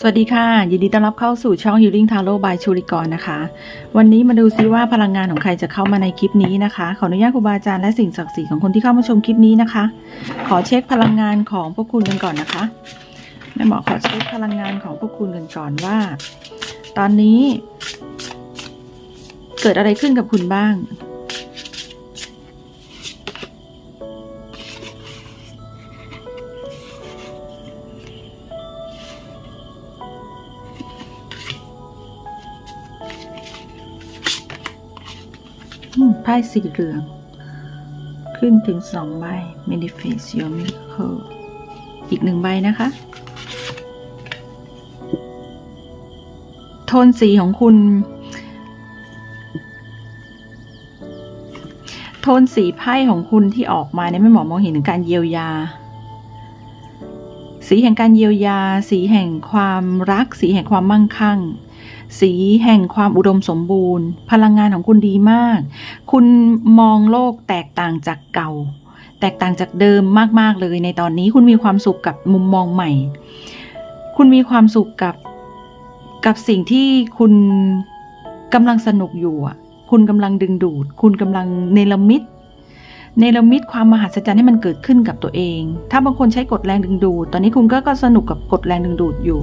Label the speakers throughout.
Speaker 1: สวัสดีค่ะ ยินดีต้อนรับเข้าสู่ช่อง Healing Tarot by ชูริกรนะคะ วันนี้มาดูซิว่าพลังงานของใครจะเข้ามาในคลิปนี้นะคะ ขออนุญาตครูบาอาจารย์และสิ่งศักดิ์สิทธิ์ของคนที่เข้ามาชมคลิปนี้นะคะ ขอเช็คพลังงานของพวกคุณกันก่อนนะคะแม่หมอขอเช็คพลังงานของพวกคุณกันก่อนว่า ตอนนี้ เกิดอะไรขึ้นกับคุณบ้าง ไพ่สีเหลือง ขึ้นถึงสองใบ manifest your miracle อีกหนึ่งใบนะคะ โทนสีของคุณ โทนสีไพ่ของคุณที่ออกมาเนี่ยไม่หมอมองเห็นถึงการเยียวยาสีแห่งการเยียวยา สีแห่งความรัก สีแห่งความมั่งคั่ง สีแห่งความอุดมสมบูรณ์ พลังงานของคุณดีมาก คุณมองโลกแตกต่างจากเก่า แตกต่างจากเดิมมาก ๆ เลย ในตอนนี้คุณมีความสุขกับมุมมองใหม่ คุณมีความสุขกับกับสิ่งที่คุณกำลังสนุกอยู่อะ คุณกำลังดึงดูด คุณกำลังเนรมิต เนรมิตความมหัศจรรย์ให้มันเกิดขึ้นกับตัวเอง ถ้าบางคนใช้กฎแรงดึงดูด ตอนนี้คุณก็ก็สนุกกับกฎแรงดึงดูดอยู่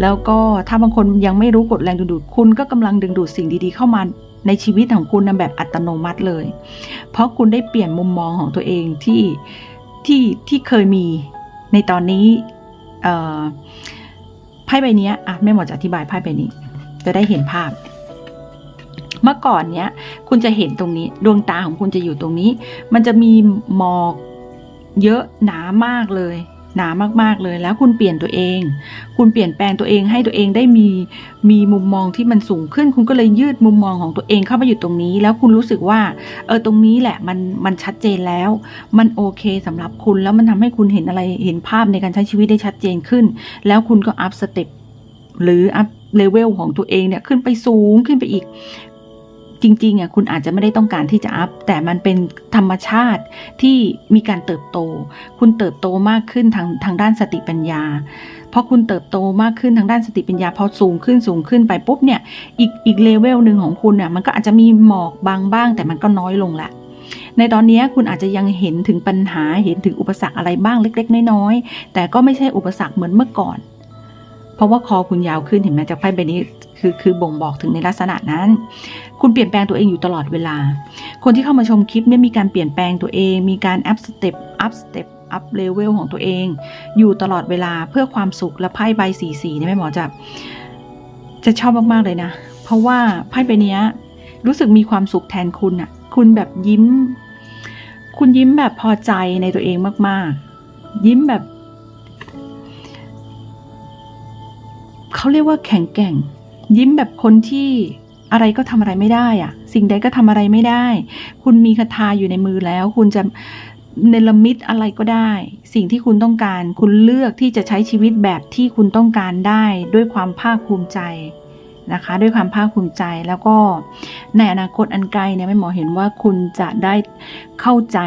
Speaker 1: แล้วก็ถ้าบางคนยังไม่รู้กฎแรงดึงดูด คุณก็กำลังดึงดูดสิ่งดีๆ เข้ามาในชีวิตของคุณนะแบบอัตโนมัติเลย เพราะคุณได้เปลี่ยนมุมมองของตัวเองที่ที่ที่เคยมีในตอนนี้ไพ่ใบนี้อะแม่หมอจะอธิบายไพ่ใบนี้ จะได้เห็นภาพ เมื่อก่อนเนี้ยคุณจะเห็นตรงนี้ดวงตาของคุณจะอยู่ตรงนี้ มันจะมีหมอกเยอะหนามากเลยหนามากๆเลยแล้วคุณเปลี่ยนตัวเอง คุณเปลี่ยนแปลงตัวเองให้ตัวเองได้มีมีมุมมองที่มันสูงขึ้น คุณก็เลยยืดมุมมองของตัวเองเข้ามาอยู่ตรงนี้ แล้วคุณรู้สึกว่าเออตรงนี้แหละมันมันชัดเจนแล้ว มันโอเคสำหรับคุณแล้วมันทำให้คุณเห็นอะไรเห็นภาพในการใช้ชีวิตได้ชัดเจนขึ้น แล้วคุณก็อัพสเต็ปหรืออัพเลเวลของตัวเองเนี่ยขึ้นไปสูงขึ้นไปอีก จริงๆอะคุณอาจจะไม่ได้ต้องการที่จะอัพ แต่มันเป็นธรรมชาติที่มีการเติบโต คุณเติบโตมากขึ้นทางทางด้านสติปัญญาพราะคุณเติบโตมากขึ้นทางด้านสติปัญญาพอสูงขึ้นสูงขึ้นไปปุ๊บเนี่ย อีกอีกเลเวลหนึ่งของคุณเนี่ยมันก็อาจจะมีหมอกบางบ้าง แต่มันก็น้อยลงละในตอนนี้คุณอาจจะยังเห็นถึงปัญหาเห็นถึงอุปสรรคอะไรบ้างเล็ก ๆ น้อยๆแต่ก็ไม่ใช่อุปสรรคเหมือนเมื่อก่อน เพราะว่าคอคุณยาวขึ้นเห็นไหมจากไพ่ใบนี้ คือคือบ่งบอกถึงในลักษณะนั้น คุณเปลี่ยนแปลงตัวเองอยู่ตลอดเวลา คนที่เข้ามาชมคลิปเนี่ยมีการเปลี่ยนแปลงตัวเอง มีการอัพสเต็ปอัพสเต็ปอัพเลเวลของตัวเอง อยู่ตลอดเวลาเพื่อความสุขและไพ่ใบสีสีเนี่ยแม่หมอจะจะชอบมากๆเลยนะ เพราะว่าไพ่ใบนี้รู้สึกมีความสุขแทนคุณอะคุณแบบยิ้ม คุณยิ้มแบบพอใจในตัวเองมาก ๆ ยิ้มแบบเขาเรียกว่าแข็งแกร่ง ยิ้มแบบคนที่อะไรก็ทำอะไรไม่ได้อะสิ่งใดก็ทำอะไรไม่ได้ คุณมีคาถาอยู่ในมือแล้ว คุณจะเนรมิตอะไรก็ได้ สิ่งที่คุณต้องการ คุณเลือกที่จะใช้ชีวิตแบบที่คุณต้องการได้ด้วยความภาคภูมิใจนะคะ ด้วยความภาคภูมิใจแล้วก็ในอนาคตอันไกลเนี่ยไม่หมอเห็นว่าคุณจะได้เข้าใจ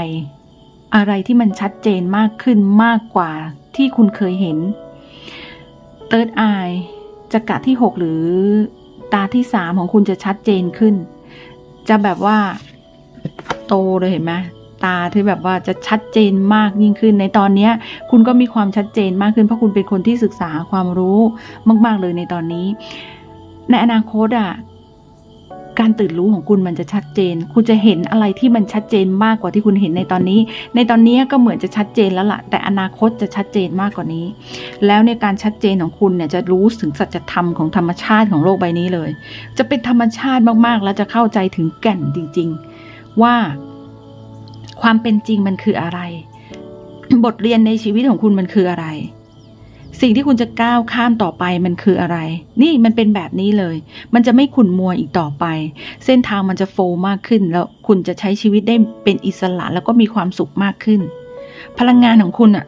Speaker 1: อะไรที่มันชัดเจนมากขึ้นมากกว่าที่คุณเคยเห็น Third Eye จักระที่6หรือตาที่สามของคุณจะชัดเจนขึ้น จะแบบว่าโตเลยเห็นไหมตาที่แบบว่าจะชัดเจนมากยิ่งขึ้น ในตอนนี้คุณก็มีความชัดเจนมากขึ้นเพราะคุณเป็นคนที่ศึกษาความรู้มาก ๆ เลยในตอนนี้ ในอนาคตอะ การตื่นรู้ของคุณมันจะชัดเจน คุณจะเห็นอะไรที่มันชัดเจนมากกว่าที่คุณเห็นในตอนนี้ ในตอนนี้ก็เหมือนจะชัดเจนแล้วล่ะ แต่อนาคตจะชัดเจนมากกว่านี้ แล้วในการชัดเจนของคุณเนี่ยจะรู้ถึงสัจธรรมของธรรมชาติของโลกใบนี้เลย จะเป็นธรรมชาติมากๆ แล้วจะเข้าใจถึงแก่นจริง ๆ ว่าความเป็นจริงมันคืออะไร บทเรียนในชีวิตของคุณมันคืออะไร สิ่งที่คุณจะก้าวข้ามต่อไปมันคืออะไร นี่มันเป็นแบบนี้เลย มันจะไม่ขุ่นมัวอีกต่อไป เส้นทางมันจะโฟล์มากขึ้น แล้วคุณจะใช้ชีวิตได้เป็นอิสระแล้วก็มีความสุขมากขึ้น พลังงานของคุณอะ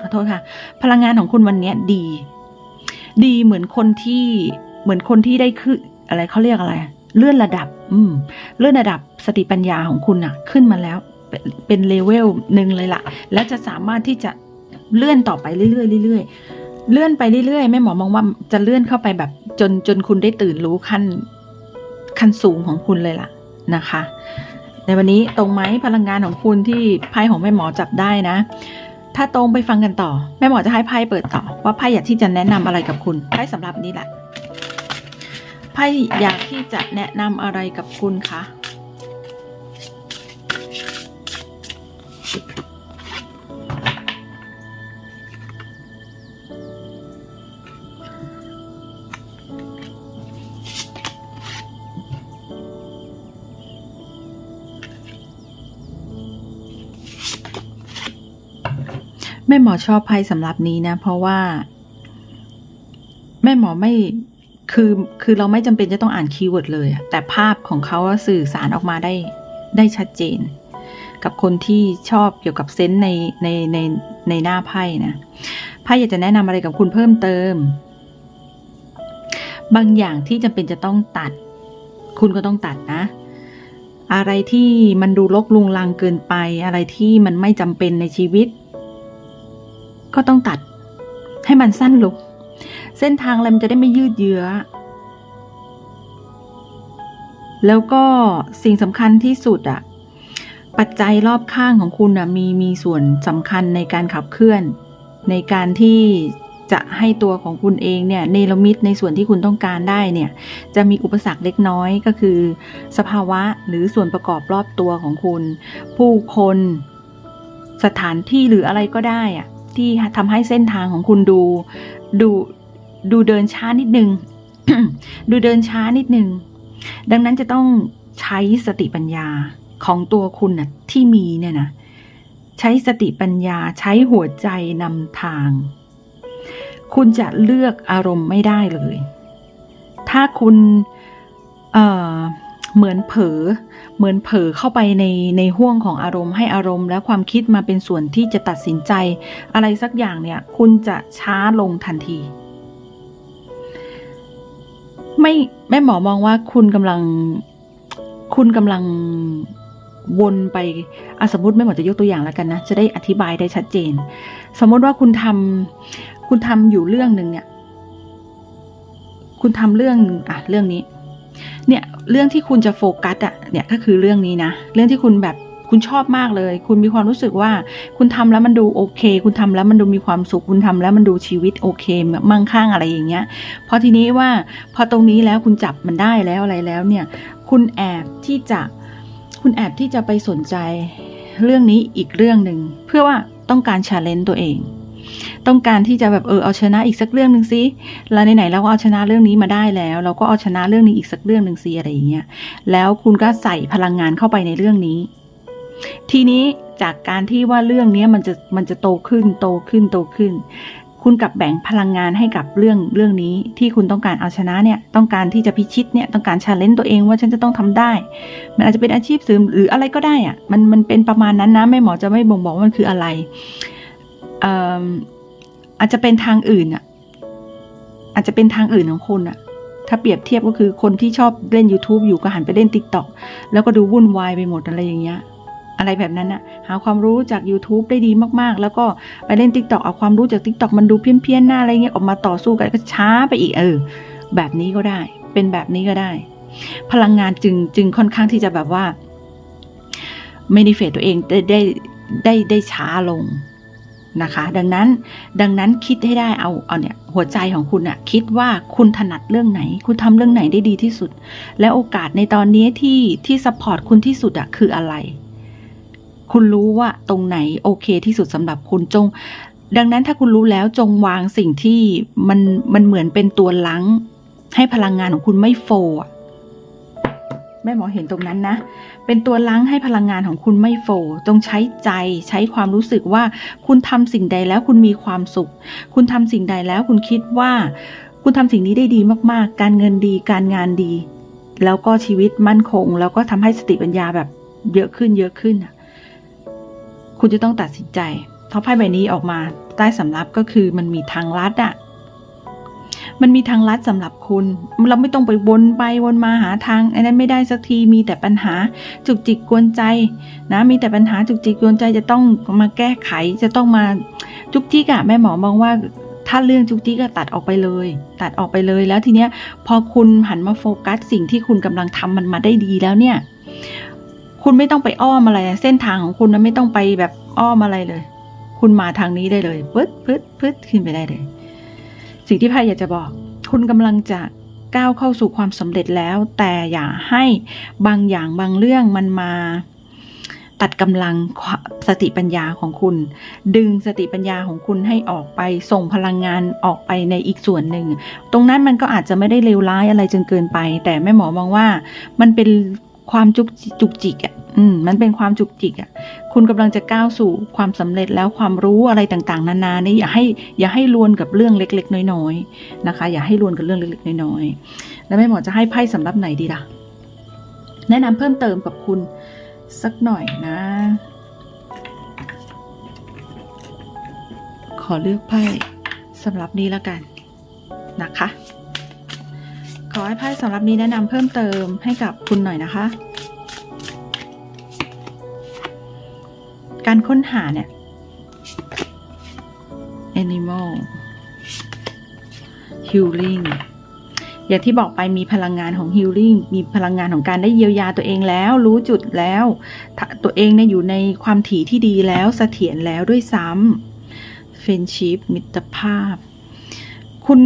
Speaker 1: ขอโทษค่ะ พลังงานของคุณวันนี้ดี ดีเหมือนคนที่เหมือนคนที่ได้ขึ้นอะไรเขาเรียกอะไร เลื่อนระดับ อืม เลื่อนระดับสติปัญญาของคุณอะขึ้นมาแล้ว เป็นเลเวลหนึ่งเลยล่ะ แล้วจะสามารถที่จะเลื่อนต่อไปเรื่อยๆเรื่อยๆ เลื่อนไปเรื่อยๆแม่หมอมองว่าจะเลื่อนเข้าไปแบบจนจนคุณได้ตื่นรู้ขั้นขั้นสูงของคุณเลยล่ะนะคะ ในวันนี้ตรงไหมพลังงานของคุณที่ไพ่ของแม่หมอจับได้นะ ถ้าตรงไปฟังกันต่อ แม่หมอจะให้ไพ่เปิดต่อ ว่าไพ่อยากที่จะแนะนำอะไรกับคุณไพ่สำหรับนี้แหละไพ่อยากที่จะแนะนำอะไรกับคุณคะ แม่หมอชอบไพ่สำหรับนี้นะ เพราะว่า แม่หมอไม่คือคือเราไม่จำเป็นจะต้องอ่านคีย์เวิร์ดเลย แต่ภาพของเขาสื่อสารออกมาได้ได้ชัดเจน กับคนที่ชอบเกี่ยวกับเซนส์ในในในในหน้าไพ่นะไพ่อยากจะแนะนำอะไรกับคุณเพิ่มเติม บางอย่างที่จำเป็นจะต้องตัด คุณก็ต้องตัดนะอะไรที่มันดูลกลุงลังเกินไป อะไรที่มันไม่จำเป็นในชีวิต ก็ต้องตัดให้มันสั้นลงเส้นทางอะไรมันจะได้ไม่ยืดเยื้อ แล้วก็สิ่งสำคัญที่สุดอะปัจจัยรอบข้างของคุณอะมีมีส่วนสำคัญในการขับเคลื่อน ในการที่จะให้ตัวของคุณเองเนี่ยเนรมิตในส่วนที่คุณต้องการได้เนี่ย จะมีอุปสรรคเล็กน้อยก็คือ สภาวะหรือส่วนประกอบรอบตัวของคุณ ผู้คน สถานที่หรืออะไรก็ได้อะ ที่ทำให้เส้นทางของคุณดู ดูดูเดินช้านิดนึง ดูเดินช้านิดนึง ดังนั้นจะต้องใช้สติปัญญาของตัวคุณนะที่มีเนี่ยนะใช้สติปัญญาใช้หัวใจนำทาง คุณจะเลือกอารมณ์ไม่ได้เลย ถ้าคุณ เอ่อ เหมือนเผลอเหมือนเผลอเข้าไปในในห่วงของอารมณ์ให้อารมณ์ และความคิดมาเป็นส่วนที่จะตัดสินใจ อะไรสักอย่างเนี่ย คุณจะช้าลงทันที ไม่แม่หมอมองว่าคุณกำลัง คุณกำลังวนไปอสมมติแม่หมอจะยกตัวอย่างแล้วกันนะ จะได้อธิบายได้ชัดเจน สมมติว่าคุณทำคุณทำอยู่เรื่องหนึ่งเนี่ย คุณทำเรื่องอะเรื่องนี้ เนี่ยเรื่องที่คุณจะโฟกัสอะเนี่ยก็คือเรื่องนี้นะ เรื่องที่คุณแบบคุณชอบมากเลย คุณมีความรู้สึกว่า คุณทำแล้วมันดูโอเค คุณทำแล้วมันดูมีความสุข คุณทำแล้วมันดูชีวิตโอเคมั่งคั่งอะไรอย่างเงี้ย พอทีนี้ว่าพอตรงนี้แล้วคุณจับมันได้แล้วอะไรแล้วเนี่ย คุณแอบที่จะ คุณแอบที่จะไปสนใจเรื่องนี้อีกเรื่องหนึ่งเพื่อว่าต้องการชาเลนจ์ตัวเอง ต้องการที่จะแบบเออเอาชนะอีกสักเรื่องหนึ่งสิแล้วไหนๆเราก็เอาชนะเรื่องนี้มาได้แล้ว เราก็เอาชนะเรื่องนี้อีกสักเรื่องหนึ่งสิอะไรอย่างเงี้ยแล้วคุณก็ใส่พลังงานเข้าไปในเรื่องนี้ ทีนี้จากการที่ว่าเรื่องนี้มันจะมันจะโตขึ้นโตขึ้นโตขึ้น คุณกลับแบ่งพลังงานให้กับเรื่องเรื่องนี้ที่คุณต้องการเอาชนะเนี่ยต้องการที่จะพิชิตเนี่ยต้องการชาเลนจ์ตัวเองว่าฉันจะต้องทำได้ มันอาจจะเป็นอาชีพเสริมหรืออะไรก็ได้อะมันมันเป็นประมาณนั้นนะแม่หมอจะไม่บ่งบอกว่ามันคืออะไรเอาจจะเป็นทางอื่นอะอาจจะเป็นทางอื่นของคุณอะถ้าเปรียบเทียบก็คือคนที่ชอบเล่น YouTube อยู่ก็หันไปเล่น TikTok แล้วก็ดูวุ่นวายไปหมดอะไรอย่างเงี้ย อะไรแบบนั้นอะหาความรู้จาก YouTube ได้ดีมากๆ แล้วก็ไปเล่น TikTok เอาความรู้จาก TikTok มันดูเพี้ยนๆหน้าอะไรเงี้ยออกมาต่อสู้กันก็ช้าไปอีกเออ แบบนี้ก็ได้ เป็นแบบนี้ก็ได้ พลังงานจึงจึงค่อนข้างที่จะแบบว่าไม่ได้เฟดตัวเองได้ได้ได้ได้ช้าลง นะคะ ดังนั้นดังนั้นคิดให้ได้เอาเอาเนี่ยหัวใจของคุณอะคิดว่าคุณถนัดเรื่องไหน คุณทำเรื่องไหนได้ดีที่สุด และโอกาสในตอนนี้ที่ที่ซัพพอร์ตคุณที่สุดอะคืออะไร คุณรู้ว่าตรงไหนโอเคที่สุดสำหรับคุณจง ดังนั้นถ้าคุณรู้แล้วจงวางสิ่งที่มันมันเหมือนเป็นตัวลังให้พลังงานของคุณไม่โฟอะ ม่หมอเห็นตรงนั้นนะ เป็นตัวล้างให้พลังงานของคุณไม่โฟจงใช้ใจใช้ความรู้สึกว่าคุณทำสิ่งใดแล้วคุณมีความสุข คุณทำสิ่งใดแล้วคุณคิดว่า คุณทำสิ่งนี้ได้ดีมากๆ การเงินดีการงานดี แล้วก็ชีวิตมั่นคง แล้วก็ทำให้สติปัญญาแบบเยอะขึ้นเยอะขึ้น คุณจะต้องตัดสินใจเพราะไพ่ใบนี้ออกมาใต้สำรับก็คือมันมีทางลัดอะ มันมีทางลัดสำหรับคุณ เราไม่ต้องไปวนไปวนมาหาทางอันนั้นไม่ได้สักทีมีแต่ปัญหาจุกจิกกวนใจนะมีแต่ปัญหาจุกจิกกวนใจจะต้องมาแก้ไขจะต้องมาจุกจิกอะแม่หมอมองว่าถ้าเรื่องจุกจิกก็ตัดออกไปเลย ตัดออกไปเลยแล้วทีเนี้ยพอคุณหันมาโฟกัสสิ่งที่คุณกำลังทำมันมาได้ดีแล้วเนี่ย คุณไม่ต้องไปอ้อมอะไรเส้นทางของคุณนะไม่ต้องไปแบบอ้อมอะไรเลย คุณมาทางนี้ได้เลยปึ๊ดปึ๊ดปึ๊ดขึ้นไปได้เลย สิ่งที่ไพ่อยากจะบอก คุณกำลังจะก้าวเข้าสู่ความสำเร็จแล้ว แต่อย่าให้บางอย่างบางเรื่องมันมา ตัดกำลังสติปัญญาของคุณ ดึงสติปัญญาของคุณให้ออกไปส่งพลังงานออกไปในอีกส่วนหนึ่ง ตรงนั้นมันก็อาจจะไม่ได้เลวร้ายอะไรจนเกินไป แต่แม่หมอมองว่ามันเป็น ความจุกจุกจิกอะอืมมันเป็นความจุกจิกอะ คุณกำลังจะก้าวสู่ความสำเร็จแล้วความรู้อะไรต่างๆ นานานี่อย่าให้อย่าให้ลวนกับเรื่องเล็ก ๆ น้อยๆนะคะ อย่าให้ลวนกับเรื่องเล็กๆน้อยๆแล้วแม่หมอจะให้ไพ่สำหรับไหนดีล่ะ แนะนำเพิ่มเติมกับคุณสักหน่อยนะ ขอเลือกไพ่สำหรับนี้แล้วกันนะคะ อให้ไพ่สำหรับนี้แนะนำเพิ่มเติมให้กับคุณหน่อยนะคะ การค้นหาเนี่ย animal healing อย่างที่บอกไปมีพลังงานของ healing มีพลังงานของการได้เยียวยาตัวเองแล้ว รู้จุดแล้ว ตัวเองเนี่ยอยู่ในความถี่ที่ดีแล้วเสถียรแล้วด้วยซ้ำ friendship มิตรภาพ คุณ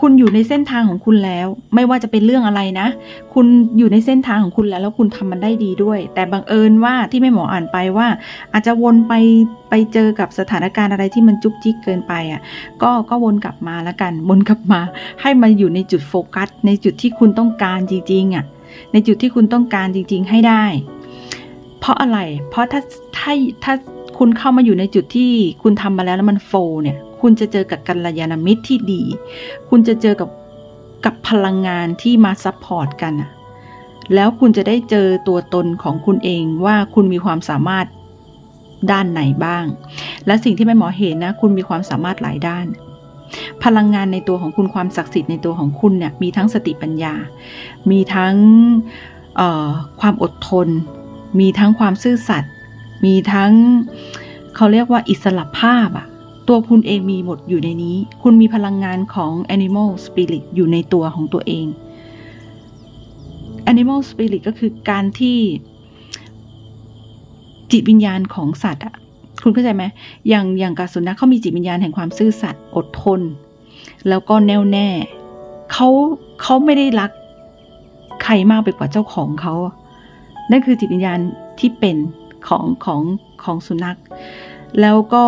Speaker 1: คุณอยู่ในเส้นทางของคุณแล้ว ไม่ว่าจะเป็นเรื่องอะไรนะ คุณอยู่ในเส้นทางของคุณแล้ว แล้วคุณทำมันได้ดีด้วย แต่บังเอิญว่าที่แม่หมออ่านไปว่า อาจจะวนไปไปเจอกับสถานการณ์อะไรที่มันจุกจิกเกินไปอะก็ก็วนกลับมาแล้วกัน วนกลับมา ให้มาอยู่ในจุดโฟกัส ในจุดที่คุณต้องการจริงๆอะในจุดที่คุณต้องการจริง ๆ ให้ได้ เพราะอะไร เพราะถ้าถ้าถ้าคุณเข้ามาอยู่ในจุดที่คุณทำมาแล้วแล้วมันโฟเนี่ย คุณจะเจอกับกัลยาณมิตรที่ดี คุณจะเจอกับกับพลังงานที่มาซัพพอร์ตกันอะแล้วคุณจะได้เจอตัวตนของคุณเองว่าคุณมีความสามารถด้านไหนบ้าง และสิ่งที่แม่หมอเห็นนะ คุณมีความสามารถหลายด้าน พลังงานในตัวของคุณความศักดิ์สิทธิ์ในตัวของคุณเนี่ยมีทั้งสติปัญญา มีทั้งความอดทน มีทั้งความซื่อสัตย์มีทั้งเขาเรียกว่าอิสระภาพอะ ตัวคุณเองมีหมดอยู่ในนี้ คุณมีพลังงานของ animal spirit อยู่ในตัวของตัวเอง animal spirit ก็คือการที่จิตวิญญาณของสัตว์อะคุณเข้าใจไหมอย่างอย่างกาสุนัขเขามีจิตวิญญาณแห่งความซื่อสัตย์อดทน แล้วก็แน่วแน่เขาเขาไม่ได้รักใครมากไปกว่าเจ้าของเขานั่นคือจิตวิญญาณที่เป็นของของของสุนัข แล้วก็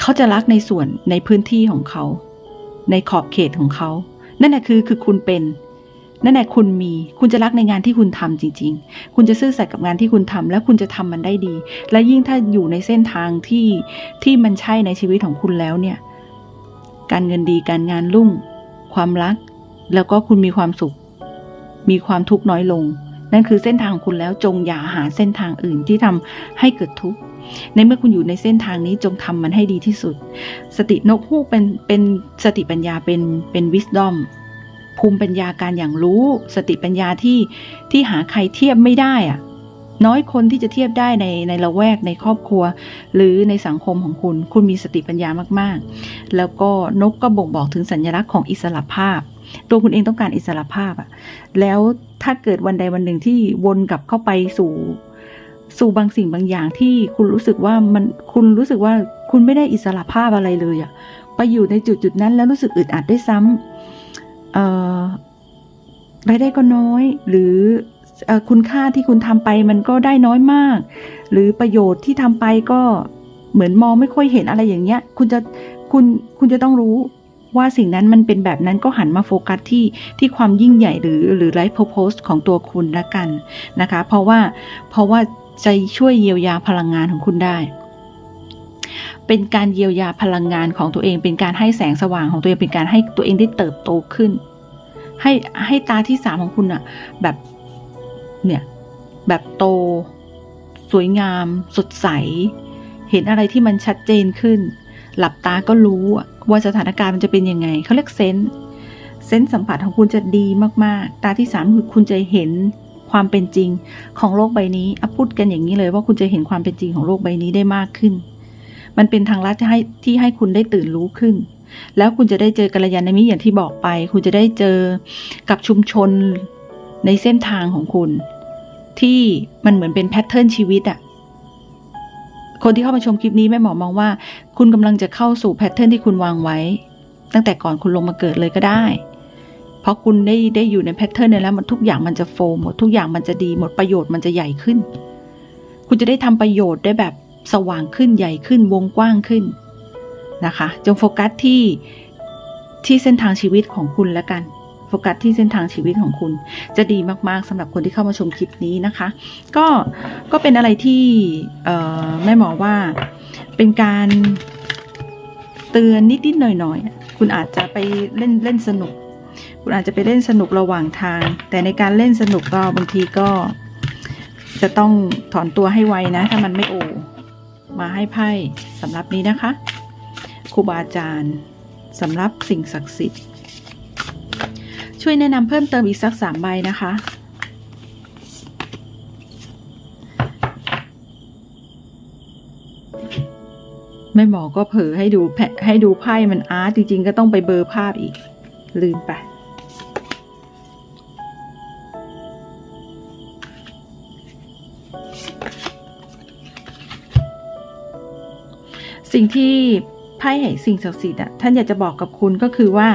Speaker 1: เขาจะรักในส่วนในพื้นที่ของเขา ในขอบเขตของเขา นั่นแหละคือคือคุณเป็น นั่นแหละคุณมี คุณจะรักในงานที่คุณทำจริง ๆ คุณจะซื่อสัตย์กับงานที่คุณทำแล้วคุณจะทำมันได้ดี และยิ่งถ้าอยู่ในเส้นทางที่ที่มันใช่ในชีวิตของคุณแล้วเนี่ย การเงินดีการงานรุ่ง ความรัก แล้วก็คุณมีความสุข มีความทุกข์น้อยลง นั่นคือเส้นทางของคุณแล้วจงอย่าหาเส้นทางอื่นที่ทำให้เกิดทุกข์ ในเมื่อคุณอยู่ในเส้นทางนี้จงทำมันให้ดีที่สุด สตินกฮูกเป็นเป็นสติปัญญาเป็นเป็นวิสดอมภูมิปัญญาการอย่างรู้ สติปัญญาที่ที่หาใครเทียบไม่ได้อะน้อยคนที่จะเทียบได้ในในละแวกในครอบครัว หรือในสังคมของคุณ คุณมีสติปัญญามากๆ แล้วก็นกก็บ่งบอกถึงสัญลักษณ์ของอิสระภาพ ตัวคุณเองต้องการอิสระภาพอะแล้วถ้าเกิดวันใดวันหนึ่งที่วนกลับเข้าไปสู่ สู่บางสิ่งบางอย่างที่คุณรู้สึกว่ามันคุณรู้สึกว่าคุณไม่ได้อิสระภาพอะไรเลยอะไปอยู่ในจุดจุดนั้นแล้วรู้สึกอึดอัดได้ซ้ำอ่อรายได้ก็น้อย หรือคุณค่าที่คุณทำไปมันก็ได้น้อยมาก หรือประโยชน์ที่ทำไปก็เหมือนมองไม่ค่อยเห็นอะไรอย่างเงี้ย คุณจะคุณคุณจะต้องรู้ว่าสิ่งนั้นมันเป็นแบบนั้นก็หันมาโฟกัสที่ที่ความยิ่งใหญ่หรือหรือไลฟ์โพสต์ของตัวคุณละกันนะคะ เพราะว่าเพราะว่า จะช่วยเยียวยาพลังงานของคุณได้ เป็นการเยียวยาพลังงานของตัวเอง เป็นการให้แสงสว่างของตัวเอง เป็นการให้ตัวเองได้เติบโตขึ้น ให้ให้ตาที่สามของคุณอะแบบเนี่ยแบบโต สวยงาม สดใส เห็นอะไรที่มันชัดเจนขึ้น หลับตาก็รู้ว่าสถานการณ์มันจะเป็นยังไง เขาเรียกเซนส์เซนส์สัมผัสของคุณจะดีมาก ๆ ตาที่สามคือคุณจะเห็น ความเป็นจริงของโลกใบนี้อพูดกันอย่างนี้เลยว่าคุณจะเห็นความเป็นจริงของโลกใบนี้ได้มากขึ้น มันเป็นทางลัดที่ให้ที่ให้คุณได้ตื่นรู้ขึ้น แล้วคุณจะได้เจอกัลยาณมิตรอย่างที่บอกไป คุณจะได้เจอกับชุมชนในเส้นทางของคุณ ที่มันเหมือนเป็นแพทเทิร์นชีวิตอะคนที่เข้ามาชมคลิปนี้แม่หมอมองว่า คุณกำลังจะเข้าสู่แพทเทิร์นที่คุณวางไว้ ตั้งแต่ก่อนคุณลงมาเกิดเลยก็ได้ เพราะคุณได้ได้อยู่ในแพทเทิร์นนั้แล้วมันทุกอย่างมันจะโฟล์หมดทุกอย่างมันจะดีหมดประโยชน์มันจะใหญ่ขึ้น คุณจะได้ทำประโยชน์ได้แบบสว่างขึ้นใหญ่ขึ้นวงกว้างขึ้นนะคะ จงโฟกัสที่ที่เส้นทางชีวิตของคุณแล้วกันโฟกัสที่เส้นทางชีวิตของคุณ จะดีมากๆสำหรับคนที่เข้ามาชมคลิปนี้นะคะ ก็ก็เป็นอะไรที่แม่หมอว่าเป็นการเตือนนิดๆหน่อยๆ คุณอาจจะไปเล่นเล่นสนุก คุณอาจจะไปเล่นสนุกระหว่างทาง แต่ในการเล่นสนุกก็บางทีก็ จะต้องถอนตัวให้ไวนะ ถ้ามันไม่โอ มาให้ไพ่สำหรับนี้นะคะครูบาอาจารย์สำหรับสิ่งศักดิ์สิทธิ์ ช่วยแนะนำเพิ่มเติมอีกสักสามใบนะคะไม่หมอก็เผลอให้ดูแพให้ดูไพ่มันอาร์ตจริงๆ ก็ต้องไปเบอร์ภาพอีก ลืมไป สิ่งที่ไพ่แห่งสิ่งศักดิ์สิทธิ์อะท่านอยากจะบอกกับคุณก็คือว่า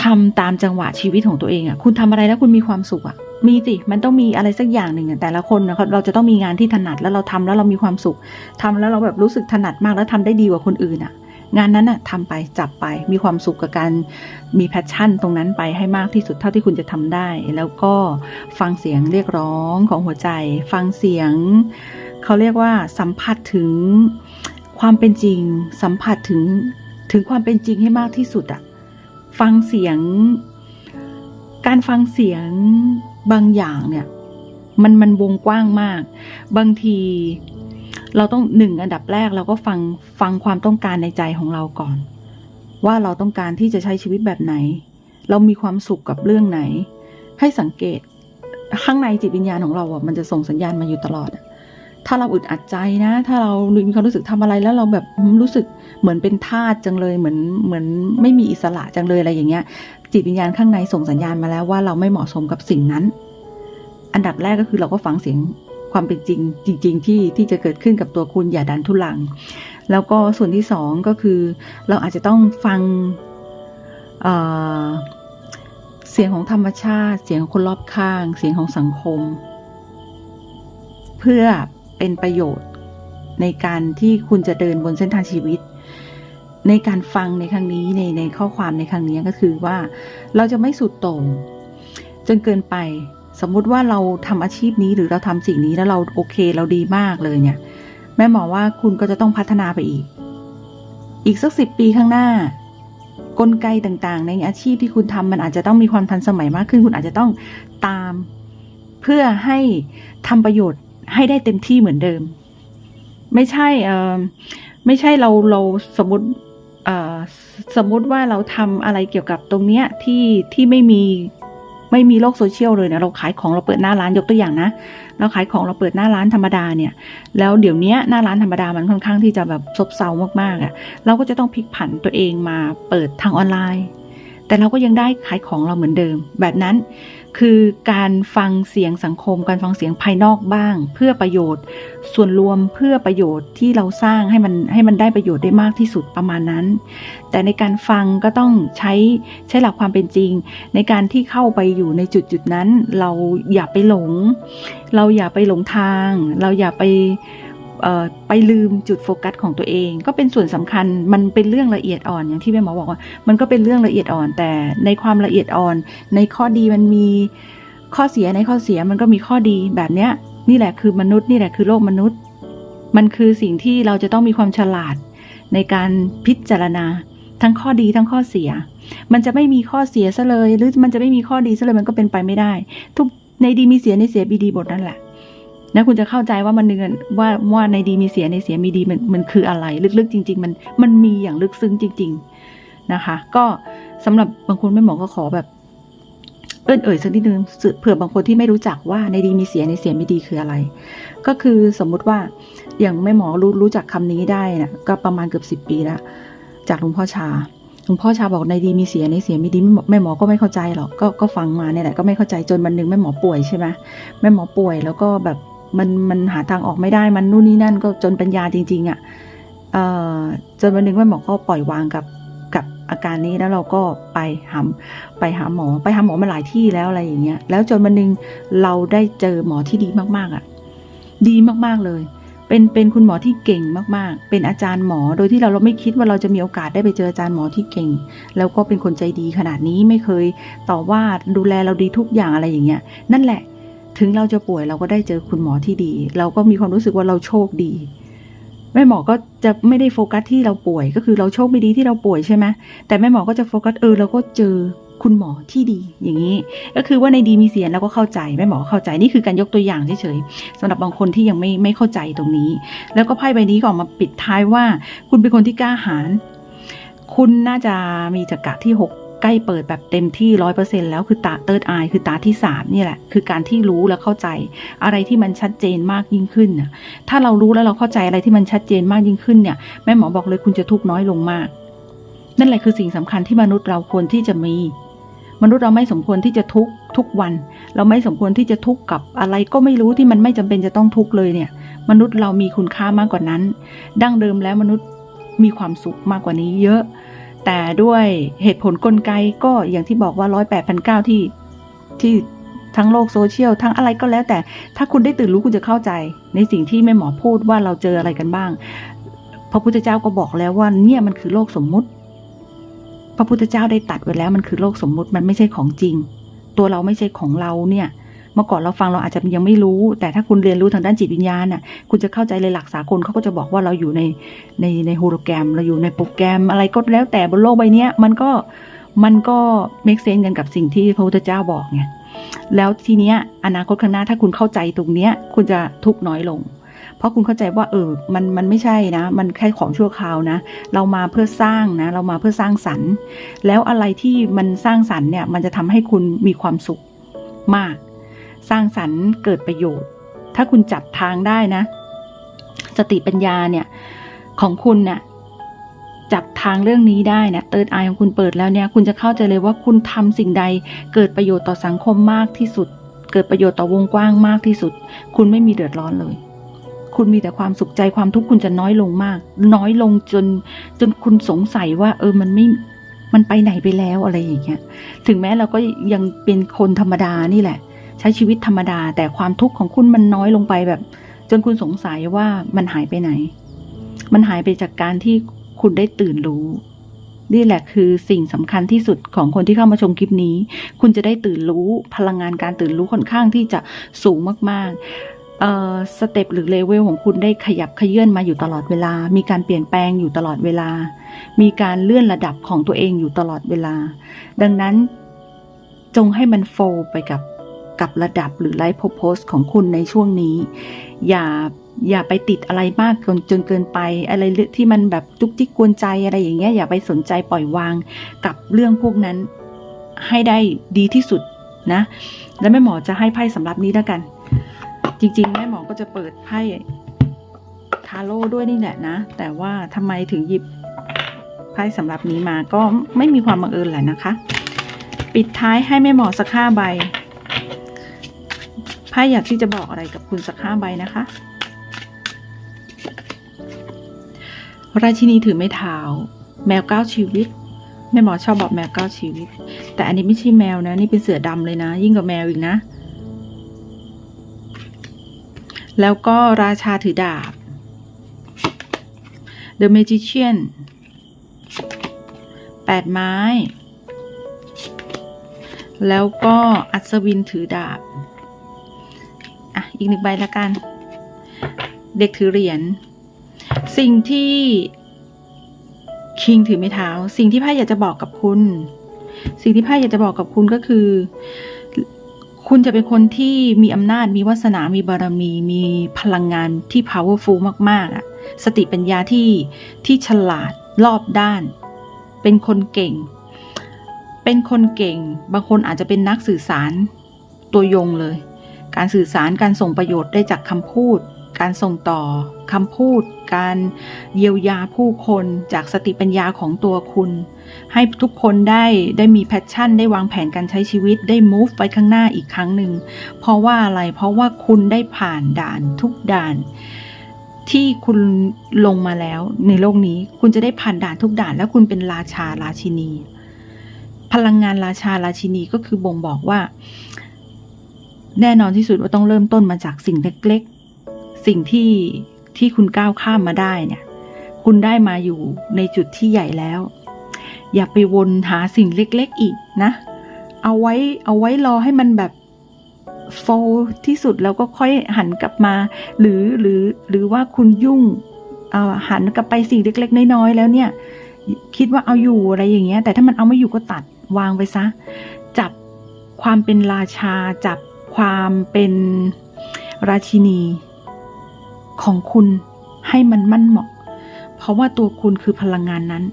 Speaker 1: ทำตามจังหวะชีวิตของตัวเองอะ คุณทำอะไรแล้วคุณมีความสุขอะ มีสิ มันต้องมีอะไรสักอย่างหนึ่งแต่ละคนนะครับเราจะต้องมีงานที่ถนัดแล้วเราทำแล้วเรามีความสุขทำแล้วเราแบบรู้สึกถนัดมากแล้วทำได้ดีกว่าคนอื่นอะ งานนั้นอะทำไปจับไป มีความสุขกับการมีแพชชั่นตรงนั้นไปให้มากที่สุดเท่าที่คุณจะทำได้ แล้วก็ฟังเสียงเรียกร้องของหัวใจ ฟังเสียง เขาเรียกว่าสัมผัสถึงความเป็นจริง สัมผัสถึงถึงความเป็นจริงให้มากที่สุดอะฟังเสียง การฟังเสียงบางอย่างเนี่ย มันมันวงกว้างมาก บางทีเราต้องหนึ่งอันดับแรกเราก็ฟังฟังความต้องการในใจของเราก่อน ว่าเราต้องการที่จะใช้ชีวิตแบบไหน เรามีความสุขกับเรื่องไหน ให้สังเกตข้างในจิตวิญญาณของเราอะมันจะส่งสัญญาณมาอยู่ตลอดอะ ถ้าเราอึดอัดใจนะ ถ้าเรามีความรู้สึกทำอะไรแล้วเราแบบรู้สึกเหมือนเป็นทาสจังเลยเหมือนเหมือนไม่มีอิสระจังเลยอะไรอย่างเงี้ย จิตวิญญาณข้างในส่งสัญญาณมาแล้วว่าเราไม่เหมาะสมกับสิ่งนั้น อันดับแรกก็คือเราก็ฟังเสียงความเป็นจริง จริง ๆ ที่ที่จะเกิดขึ้นกับตัวคุณอย่าดันทุลัง แล้วก็ส่วนที่สองก็คือ เราอาจจะต้องฟังเเสียงของธรรมชาติ เสียงของคนรอบข้าง เสียงของสังคม เพื่อ เป็นประโยชน์ ในการที่คุณจะเดินบนเส้นทางชีวิต ในการฟังในครั้งนี้ในในข้อความในครั้งนี้ก็คือว่า เราจะไม่สุดโต่งจนเกินไป สมมุติว่าเราทำอาชีพนี้หรือเราทำสิ่งนี้แล้วเราโอเคเราดีมากเลยเนี่ย แม่หมอว่าคุณก็จะต้องพัฒนาไปอีก อีกสักสิบปีข้างหน้ากลไกต่างๆ ในอาชีพที่คุณทำมันอาจจะต้องมีความทันสมัยมากขึ้น คุณอาจจะต้องตามเพื่อให้ทำประโยชน์ ให้ได้เต็มที่เหมือนเดิม ไม่ใช่เออไม่ใช่เราเราสมมติเออสมมติว่าเราทำอะไรเกี่ยวกับตรงเนี้ยที่ที่ไม่มีไม่มีโลกโซเชียลเลยนะเราขายของเราเปิดหน้าร้านยกตัวอย่างนะเราขายของเราเปิดหน้าร้านธรรมดาเนี่ย แล้วเดี๋ยวนี้หน้าร้านธรรมดามันค่อนข้างที่จะแบบซบเซามากๆอะ่ะ เราก็จะต้องพลิกผันตัวเองมาเปิดทางออนไลน์ แต่เราก็ยังได้ขายของเราเหมือนเดิม แบบนั้น คือการฟังเสียงสังคม การฟังเสียงภายนอกบ้าง เพื่อประโยชน์ ส่วนรวมเพื่อประโยชน์ที่เราสร้างให้มันให้มันได้ประโยชน์ได้มากที่สุดประมาณนั้น แต่ในการฟังก็ต้องใช้ใช้หลักความเป็นจริง ในการที่เข้าไปอยู่ในจุดจุดนั้น เราอย่าไปหลง เราอย่าไปหลงทาง เราอย่าไป ไปลืมจุดโฟกัสของตัวเอง ก็เป็นส่วนสำคัญมันเป็นเรื่องละเอียดอ่อนอย่างที่แม่หมอบอกว่า มันก็เป็นเรื่องละเอียดอ่อน แต่ในความละเอียดอ่อน ในข้อดีมันมีข้อเสียในข้อเสียมันก็มีข้อดีแบบเนี้ย นี่แหละคือมนุษย์นี่แหละคือโลกมนุษย์ มันคือสิ่งที่เราจะต้องมีความฉลาดในการพิจารณาทั้งข้อดีทั้งข้อเสีย มันจะไม่มีข้อเสียซะเลย หรือมันจะไม่มีข้อดีซะเลยมันก็เป็นไปไม่ได้ ทุกในดีมีเสียในเสียบีดีบทนั่นแหละ นะคุณจะเข้าใจว่ามันเนือนว่าว่าในดีมีเสียในเสียมีดีมันมันคืออะไร ลึกๆ จริง ๆ มันมันมีอย่างลึกซึ้งจริง ๆนะคะ ก็สำหรับบางคนไม่หมอก็ขอแบบเอิ้นเอ่ยสักนิดนึงเผื่อบางคนที่ไม่รู้จักว่าในดีมีเสียในเสียไม่ดีคืออะไร ก็คือสมมุติว่าอย่างแม่หมอรู้รู้จักคำนี้ได้นะก็ประมาณเกือบสิบปีแล้วจากหลวงพ่อชาหลวงพ่อชาบอกในดีมีเสียในเสียไม่ดีแม่หมอแม่หมอก็ไม่เข้าใจหรอกก็ก็ฟังมาเนี่ยแหละก็ไม่เข้าใจจนวันหนึ่งแม่หมอป่วยใช่ไหมแม่หมอป่วยแล้วก็แบบ มันมันหาทางออกไม่ได้มันนู่นนี่นั่นก็จนปัญญาจริง ๆอะ่ะจนวันหนึ่งแม่หมอก็ปล่อยวางกับกับอาการนี้แล้วเราก็ไปหาไปหาหมอไปหาหมอมาหลายที่แล้วอะไรอย่างเงี้ยแล้วจนวันหนึ่งเราได้เจอหมอที่ดีมากๆอะ่ะ ดีมากๆเลยเป็นเป็นคุณหมอที่เก่งมากๆ เป็นอาจารย์หมอ โดยที่เราเราไม่คิดว่าเราจะมีโอกาสได้ไปเจออาจารย์หมอที่เก่ง แล้วก็เป็นคนใจดีขนาดนี้ไม่เคยต่อว่าดูแลเราดีทุกอย่างอะไรอย่างเงี้ย นั่นแหละ ถึงเราจะป่วยเราก็ได้เจอคุณหมอที่ดี เราก็มีความรู้สึกว่าเราโชคดีแม่หมอก็จะไม่ได้โฟกัสที่เราป่วย ก็คือเราโชคไม่ดีที่เราป่วยใช่ไหมแต่แม่หมอก็จะโฟกัสเออเราก็เจอคุณหมอที่ดีอย่างนี้ ก็คือว่าในดีมีเสียเราก็เข้าใจแม่หมอเข้าใจนี่คือการยกตัวอย่างเฉยๆสำหรับบางคนที่ยังไม่ไม่เข้าใจตรงนี้ แล้วก็ไพ่ใบนี้ก็ออกมาปิดท้ายว่า คุณเป็นคนที่กล้าหาญคุณน่าจะมีจักระที่หก ใกล้เปิดแบบเต็มที่ร้อยเปอร์เซ็นแล้วคือตาเติร์ดไอคือตาที่สามนี่แหละ คือการที่รู้และเข้าใจ อะไรที่มันชัดเจนมากยิ่งขึ้นน่ะถ้าเรารู้แล้วเราเข้าใจอะไรที่มันชัดเจนมากยิ่งขึ้นเนี่ยแม่หมอบอกเลยคุณจะทุกข์น้อยลงมาก นั่นแหละคือสิ่งสำคัญที่มนุษย์เราควรที่จะมี มนุษย์เราไม่สมควรที่จะทุกข์ทุกวัน เราไม่สมควรที่จะทุกข์กับอะไรก็ไม่รู้ที่มันไม่จำเป็นจะต้องทุกข์เลยเนี่ย มนุษย์เรามีคุณค่ามากกว่านั้น ดั้งเดิมแล้วมนุษย์มีความสุขมากกว่านี้เยอะ แต่ด้วยเหตุผลกลไกก็อย่างที่บอกว่าร้อยแปดพันเก้าที่ที่ทั้งโลกโซเชียลทั้งอะไรก็แล้ว แต่ถ้าคุณได้ตื่นรู้คุณจะเข้าใจ ในสิ่งที่แม่หมอพูดว่าเราเจออะไรกันบ้าง พระพุทธเจ้าก็บอกแล้วว่าเนี่ยมันคือโลกสมมุติ พระพุทธเจ้าได้ตัดไว้แล้วมันคือโลกสมมุติมันไม่ใช่ของจริง ตัวเราไม่ใช่ของเราเนี่ย เมื่อก่อนเราฟังเราอาจจะยังไม่รู้ แต่ถ้าคุณเรียนรู้ทางด้านจิตวิญญาณน่ะคุณจะเข้าใจเลยหลักสากลเขาก็จะบอกว่าเราอยู่ในในในโฮโลแกรม เราอยู่ในโปรแกรมอะไรก็แล้วแต่บนโลกใบนี้มันก็มันก็ make sense กันกับสิ่งที่พระพุทธเจ้าบอกไงแล้วทีเนี้ยอนาคตข้างหน้าถ้าคุณเข้าใจตรงเนี้ย คุณจะทุกข์น้อยลง เพราะคุณเข้าใจว่าเออมันมันไม่ใช่นะ มันแค่ของชั่วคราวนะ เรามาเพื่อสร้างนะ เรามาเพื่อสร้างสรรค์ แล้วอะไรที่มันสร้างสรรค์เนี่ยมันจะทำให้คุณมีความสุขมาก สร้างสรรค์เกิดประโยชน์ ถ้าคุณจับทางได้นะ สติปัญญาเนี่ยของคุณเนี่ยจับทางเรื่องนี้ได้นะเติร์ดไอของคุณเปิดแล้วเนี่ย คุณจะเข้าใจเลยว่าคุณทำสิ่งใดเกิดประโยชน์ต่อสังคมมากที่สุด เกิดประโยชน์ต่อวงกว้างมากที่สุด คุณไม่มีเดือดร้อนเลย คุณมีแต่ความสุขใจความทุกข์คุณจะน้อยลงมาก น้อยลงจน จนคุณสงสัยว่า เออมันไม่มันไปไหนไปแล้วอะไรอย่างเงี้ย ถึงแม้เราก็ยังเป็นคนธรรมดานี่แหละ ใช้ชีวิตธรรมดา แต่ความทุกข์ของคุณมันน้อยลงไปแบบ จนคุณสงสัยว่ามันหายไปไหน มันหายไปจากการที่คุณได้ตื่นรู้นี่แหละคือสิ่งสำคัญที่สุดของคนที่เข้ามาชมคลิปนี้ คุณจะได้ตื่นรู้พลังงานการตื่นรู้ค่อนข้างที่จะสูงมากๆ เอ่อสเต็ปหรือเลเวลของคุณได้ขยับขยื่นมาอยู่ตลอดเวลา มีการเปลี่ยนแปลงอยู่ตลอดเวลา มีการเลื่อนระดับของตัวเองอยู่ตลอดเวลา ดังนั้นจงให้มันโฟลไปกับ กับระดับหรือไลฟ์โพสของคุณในช่วงนี้ อย่าอย่าไปติดอะไรมากจนจนเกินไป อะไรที่มันแบบจุกจิกกวนใจอะไรอย่างเงี้ยอย่าไปสนใจปล่อยวางกับเรื่องพวกนั้นให้ได้ดีที่สุดนะ แล้วแม่หมอจะให้ไพ่สำหรับนี้แล้วกัน จริง ๆ แม่หมอก็จะเปิดไพ่ทาโร่ด้วยนี่แหละนะ แต่ว่าทำไมถึงหยิบไพ่สำหรับนี้มาก็ไม่มีความบังเอิญแหละนะคะ ปิดท้ายให้แม่หมอสักห้าใบ ไพ่อยากที่จะบอกอะไรกับคุณสักห้าใบนะคะ ราชินีถือไม้เท้าแมวเก้าชีวิตแม่หมอชอบบอกแมวเก้าชีวิต แต่อันนี้ไม่ใช่แมวนะนี่เป็นเสือดำเลยนะ ยิ่งกว่าแมวอีกนะ แล้วก็ราชาถือดาบ The Magician แปดไม้ แล้วก็อัศวินถือดาบ อะอีกหนึ่งใบละกัน เด็กถือเหรียญสิ่งที่คิงถือไม้เท้า สิ่งที่ไพ่อยากจะบอกกับคุณ สิ่งที่ไพ่อยากจะบอกกับคุณก็คือ คุณจะเป็นคนที่มีอำนาจมีวาสนา มีบารมี มีพลังงานที่ powerful มากๆอะสติปัญญาที่ที่ฉลาดรอบด้าน เป็นคนเก่ง เป็นคนเก่ง บางคนอาจจะเป็นนักสื่อสารตัวยงเลย การสื่อสารการส่งประโยชน์ได้จากคำพูด การส่งต่อคำพูด การเยียวยาผู้คนจากสติปัญญาของตัวคุณ ให้ทุกคนได้ได้มีแพชชั่น ได้วางแผนการใช้ชีวิตได้ move ไปข้างหน้าอีกครั้งหนึ่งเพราะว่าอะไรเพราะว่าคุณได้ผ่านด่านทุกด่านที่คุณลงมาแล้วในโลกนี้คุณจะได้ผ่านด่านทุกด่าน แล้วคุณเป็นราชาราชินี พลังงานราชาราชินีก็คือบ่งบอกว่า แน่นอนที่สุดว่าต้องเริ่มต้นมาจากสิ่งเล็กๆ สิ่งที่ที่คุณก้าวข้ามมาได้เนี่ย คุณได้มาอยู่ในจุดที่ใหญ่แล้ว อย่าไปวนหาสิ่งเล็กๆอีกนะ เอาไว้เอาไว้รอให้มันแบบโฟที่สุดแล้วก็ค่อยหันกลับมา หรือหรือหรือว่าคุณยุ่งเอ่อหันกลับไปสิ่งเล็ก ๆ น้อยๆแล้วเนี่ย คิดว่าเอาอยู่อะไรอย่างเงี้ย แต่ถ้ามันเอาไม่อยู่ก็ตัดวางไปซะ จับความเป็นราชาจับ ความเป็นราชินีของคุณให้มันมั่นเหมาะ เพราะว่าตัวคุณคือพลังงานนั้น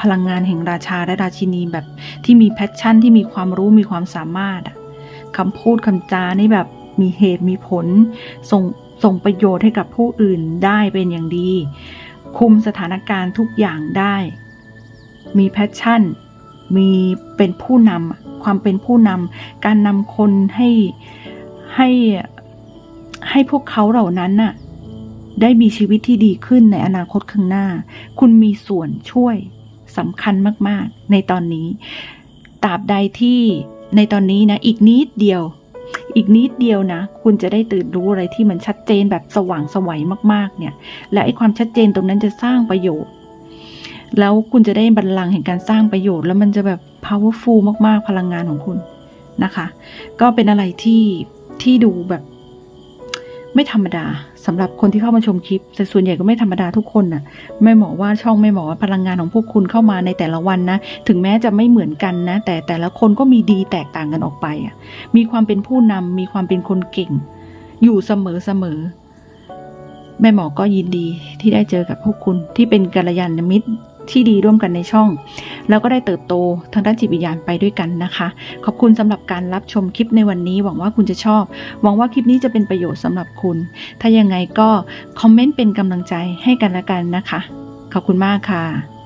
Speaker 1: พลังงานแห่งราชาและราชินีแบบที่มีแพชชั่นที่มีความรู้มีความสามารถอะคำพูดคำจานี่แบบมีเหตุมีผล ส่งส่งประโยชน์ให้กับผู้อื่นได้เป็นอย่างดี คุมสถานการณ์ทุกอย่างได้ มีแพชชั่น มีเป็นผู้นำความเป็นผู้นำการนำคนให้ ให้ให้พวกเขาเหล่านั้นน่ะ ได้มีชีวิตที่ดีขึ้นในอนาคตข้างหน้า คุณมีส่วนช่วยสำคัญมาก ๆ ในตอนนี้ตราบใดที่ในตอนนี้นะ อีกนิดเดียว อีกนิดเดียวนะ คุณจะได้ตื่นรู้อะไรที่มันชัดเจนแบบสว่างสวัยมาก ๆ เนี่ย และไอ้ความชัดเจนตรงนั้นจะสร้างประโยชน์ แล้วคุณจะได้บัลลังก์แห่งการสร้างประโยชน์ แล้วมันจะแบบ powerful มาก ๆ พลังงานของคุณนะคะ ก็เป็นอะไรที่ ที่ดูแบบไม่ธรรมดาสำหรับคนที่เข้ามาชมคลิป แต่ส่วนใหญ่ก็ไม่ธรรมดาทุกคนน่ะไม่เหมาะว่าช่องไม่เหมาะว่าพลังงานของพวกคุณเข้ามาในแต่ละวันนะ ถึงแม้จะไม่เหมือนกันนะ แต่แต่ละคนก็มีดีแตกต่างกันออกไปอะ มีความเป็นผู้นำมีความเป็นคนเก่ง อยู่เสมอเสมอแม่หมอก็ยินดีที่ได้เจอกับพวกคุณที่เป็นกัลยาณมิตร ที่ดีร่วมกันในช่อง แล้วก็ได้เติบโตทางด้านจิตวิญญาณไปด้วยกันนะคะ ขอบคุณสำหรับการรับชมคลิปในวันนี้ หวังว่าคุณจะชอบ หวังว่าคลิปนี้จะเป็นประโยชน์สำหรับคุณ ถ้ายังไงก็คอมเมนต์เป็นกำลังใจให้กันละกันนะคะ ขอบคุณมากค่ะ